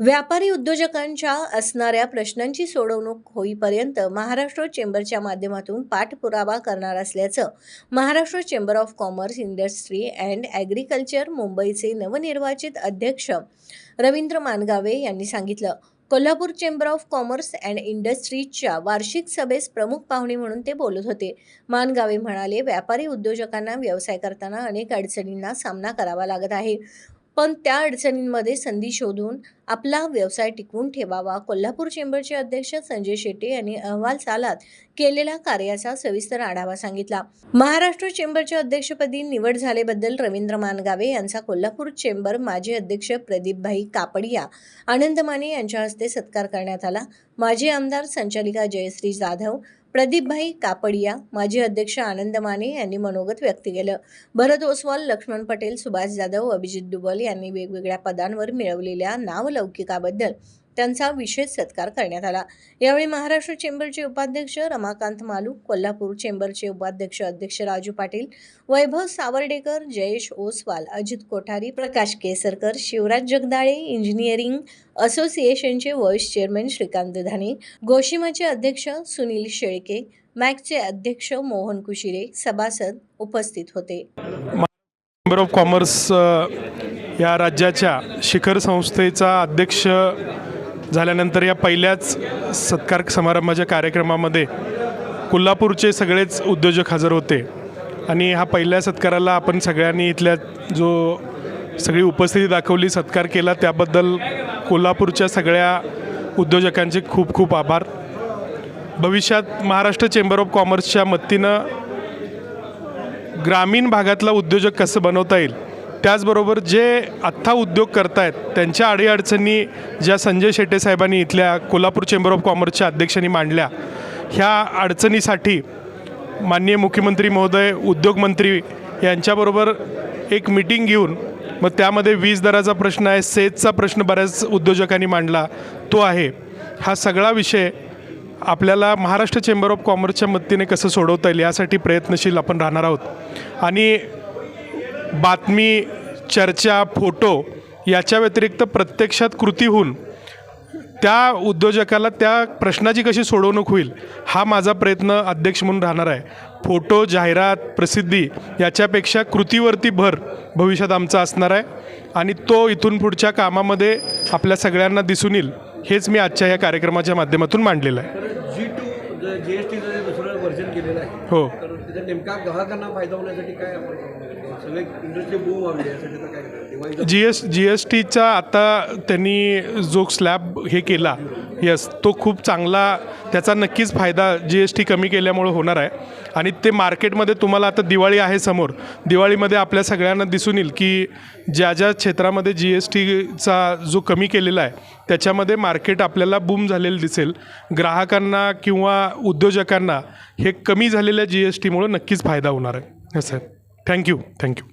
व्यापारी उद्योजकांच्या असणाऱ्या प्रश्नांची सोडवणूक होईपर्यंत महाराष्ट्र चेंबरच्या माध्यमातून पाठपुरावा करणार असल्याचं Maharashtra chamber of commerce industry and agriculture मुंबईचे नवनिर्वाचित अध्यक्ष रवींद्र मानगावे यांनी सांगितलं. Kolhapur chamber of commerce and इंडस्ट्रीजच्या वार्षिक सभेस प्रमुख पाहुणे म्हणून ते बोलत होते. मानगावे म्हणाले व्यापारी उद्योजकांना व्यवसाय करताना अनेक अडचणींना सामना करावा लागत आहे. पण त्या अडचणींमध्ये संधी शोधून आपला व्यवसाय टिकवून ठेवावा. कोल्हापूर चेंबरचे अध्यक्ष संजय शेट्टी यांनी अहवाल सालात केलेल्या कार्याचा सविस्तर आढावा सांगितला. महाराष्ट्र चेंबरच्या अध्यक्षपदी निवड झाल्याबद्दल रवींद्र मानगावे यांचा कोल्हापूर चेंबर माजी अध्यक्ष प्रदीपभाई कापडिया आनंद माने यांच्या हस्ते सत्कार करण्यात आला. माजी आमदार संचालिका जयश्री जाधव प्रदीपभाई कापडिया माजी अध्यक्ष आनंद माने यांनी मनोगत व्यक्त केलं. भरत ओसवाल लक्ष्मण पटेल सुभाष जाधव अभिजित दुबल यांनी वेगवेगळ्या पदांवर मिळवलेल्या नावलौकिकाबद्दल त्यांचा विशेष सत्कार करण्यात आला. यावेळी महाराष्ट्र चेंबरचे उपाध्यक्ष रमाकांत मालू कोल्हापूर चेंबरचे उपाध्यक्ष अध्यक्ष राजू पाटील वैभव सावर्डेकर जयेश ओसवाल अजित कोठारी प्रकाश केसरकर शिवराज जगदाळे इंजिनिअरिंग असोसिएशनचे व्हाईस चेअरमन श्रीकांत धाने गोशिमाचे अध्यक्ष सुनील शेळके मॅकचे अध्यक्ष मोहन कुशिरे सभासद उपस्थित होते. चेंबर ऑफ कॉमर्स या राज्याच्या शिखर संस्थेचा अध्यक्ष झाल्यानंतर या पहिल्याच सत्कार समारंभाच्या कार्यक्रमामध्ये कोल्हापूरचे सगळेच उद्योजक हजर होते. आणि हा पहिल्या सत्काराला आपण सगळ्यांनी इथल्या जो सगळी उपस्थिती दाखवली सत्कार केला त्याबद्दल कोल्हापूरच्या सगळ्या उद्योजकांचे खूप खूप आभार. भविष्यात महाराष्ट्र चेंबर ऑफ कॉमर्सच्या मतीनं ग्रामीण भागातला उद्योजक कसं बनवता येईल त्याचबरोबर जे आत्ता उद्योग करतायत त्यांच्या अडीअडचणी ज्या संजय शेट्टे साहेबांनी इथल्या कोल्हापूर चेंबर ऑफ कॉमर्सच्या अध्यक्षांनी मांडल्या ह्या अडचणीसाठी माननीय मुख्यमंत्री महोदय उद्योगमंत्री यांच्याबरोबर एक मिटिंग घेऊन मग त्यामध्ये वीज दराचा प्रश्न आहे सेजचा प्रश्न बऱ्याच उद्योजकांनी मांडला तो आहे. हा सगळा विषय आपल्याला महाराष्ट्र चेंबर ऑफ कॉमर्सच्या मदतीने कसं सोडवता येईल यासाठी प्रयत्नशील आपण राहणार आहोत. आणि बातमी चर्चा फोटो याच्या व्यतिरिक्त प्रत्यक्षात कृती होऊन त्या उद्योजकाला त्या प्रश्नाची कशी सोडवणूक होईल हा माझा प्रयत्न अध्यक्ष म्हणून राहणार आहे. फोटो जाहिरात प्रसिद्धी याच्यापेक्षा कृतीवरती भर भविष्यात आमचा असणार आहे आणि तो इथून पुढच्या कामामध्ये आपल्या सगळ्यांना दिसून येईल हेच मी आजच्या या कार्यक्रमाच्या माध्यमातून मांडलेलं आहे. हो. तर नेमका ग्राहकांना फायदा होण्यासाठी काय आपण सगळे इंडस्ट्री बूम व्हावी यासाठी तर काय जी एस जी एस टीचा आता त्यांनी जो स्लॅब हे केला यस तो खूप चांगला त्याचा नक्कीच फायदा जी एस टी कमी केल्यामुळं होणार आहे. आणि ते मार्केटमध्ये तुम्हाला आता दिवाळी आहे समोर. दिवाळीमध्ये आपल्या सगळ्यांना दिसून येईल की ज्या ज्या क्षेत्रामध्ये जी एस टीचा जो कमी केलेला आहे त्याच्यामध्ये मार्केट आपल्याला बूम झालेलं दिसेल. ग्राहकांना किंवा उद्योजकांना हे कमी झालेल्या जी एस टीमुळं नक्कीच फायदा होणार आहे. येस आहे थँक्यू थँक्यू